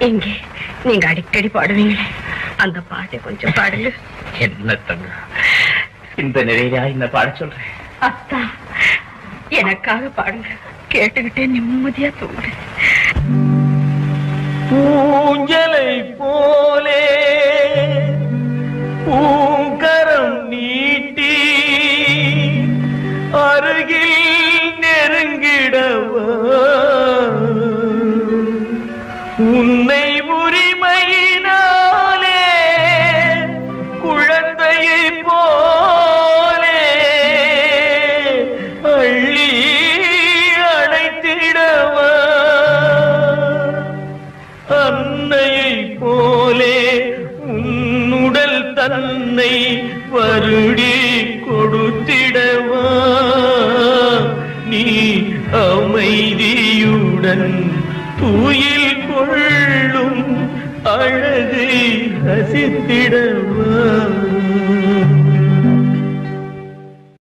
இங்கே நீங்க அடிக்கடி பாடுவீங்களே. அந்த பாட்டை கொஞ்சம் பாடுங்க. என்ன தங்க? இந்த நிறையா இந்த பாட சொல்றேன் அத்தா எனக்காக பாடுங்க. கேட்டுக்கிட்டே நிம்மதியா தூங்கு பூஞ்சலை போலே பூங்கரம் நீட்டி அருகில் உன்னை உரிமையினாலே குழந்தையை போலே அள்ளி அழைத்திடவா அன்னையை போலே உன்னுடல் தன்னை வருடி கொடுத்திடவா? நீ அமைதியுடன் தூயில் கொள்ளும் அழகை ரசித்திடவா?